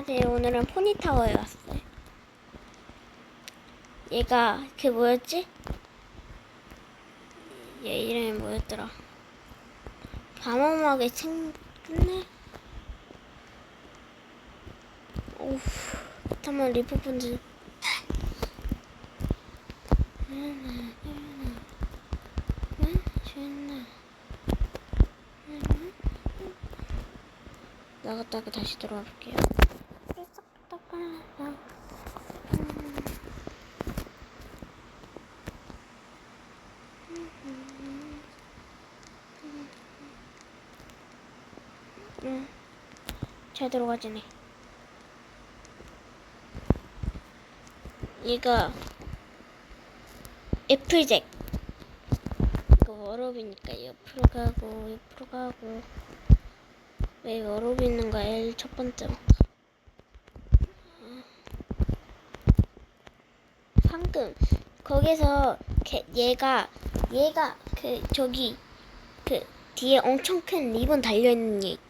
안녕하세요. 오늘은 포니타워에 왔어요. 얘가 그 뭐였지? 얘 이름이 뭐였더라? 밤어막에 생겼네? 오우, 잠깐만 리포폰즈. 나갔다가 다시 돌아올게요. 응, 잘 들어가지네. 얘가 애플잭. 이거 워럽이니까 옆으로 가고 옆으로 가고 왜 워럽이 있는 거야? 첫 번째. 방금 거기서 걔- 얘가 얘가 그 저기 그 뒤에 엄청 큰 리본 달려 있는 게 있죠.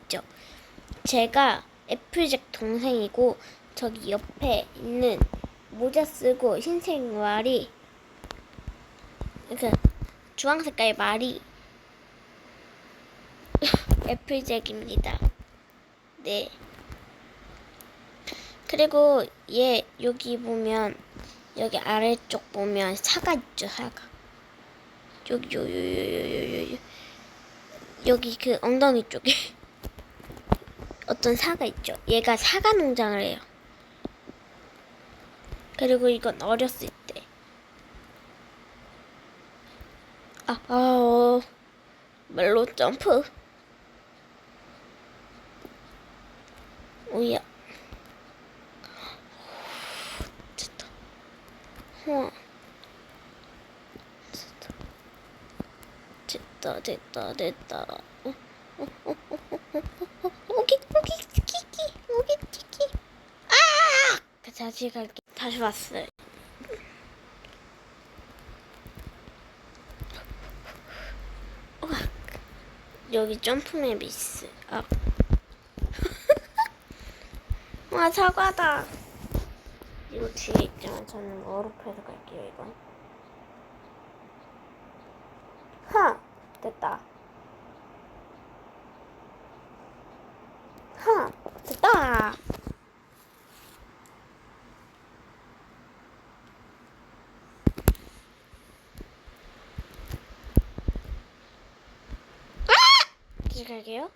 제가 애플잭 동생이고 저기 옆에 있는 모자 쓰고 흰색 말이 그 주황 색깔 말이 애플잭입니다. 네. 그리고 얘 여기 보면 여기 아래쪽 보면 사과 있죠 사과. 여기 요요요요요요 여기 그 엉덩이 쪽에 어떤 사과 있죠. 얘가 사과 농장을 해요. 그리고 이건 어렸을 때. 아, 아, 어, 멜로 점프. 오야. 됐다. 우와. 됐다. 됐다, 됐다. 어, 어, 어, 어, 오기, 오기, 키키, 오기, 키키. 아! 그 다시 갈게. 다시 왔어요. 여기 점프맵이 있어. 아. 와 사과다. 이거 뒤에 있지만 저는 어로프에서 갈게요 이건. 하 됐다. 하 됐다. 다시 갈게요.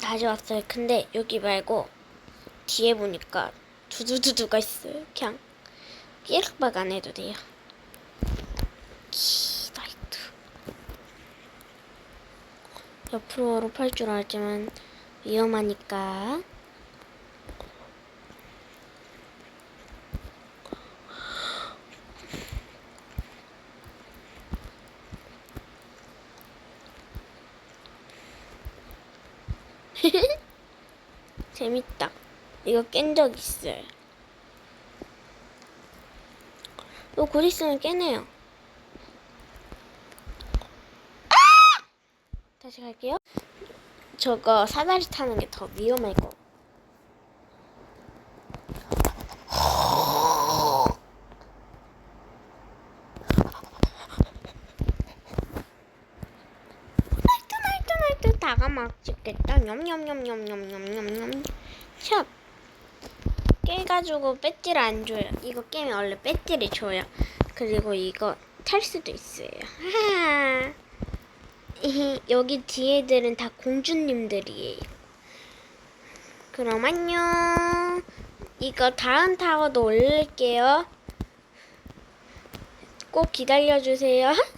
다시 왔어요. 근데 여기 말고 뒤에 보니까 두두두두가 있어요. 그냥 끼락박 안 해도 돼요. 키나이트. 옆으로 어로팔 줄 알지만 위험하니까. 재밌다. 이거 깬 적 있어요. 곧 있으면 깨네요. 아! 다시 갈게요. 저거 사다리 타는 게 더 위험할 거. 날듯 하다가 막 죽겠다. 냠냠냠냠냠냠냠. 첫 깨가지고 배지를 안 줘요. 이거 게임에 원래 배지를 줘요. 그리고 이거 탈 수도 있어요. 여기 뒤에들은 다 공주님들이에요. 그럼 안녕. 이거 다음 타워도 올릴게요. 꼭 기다려주세요.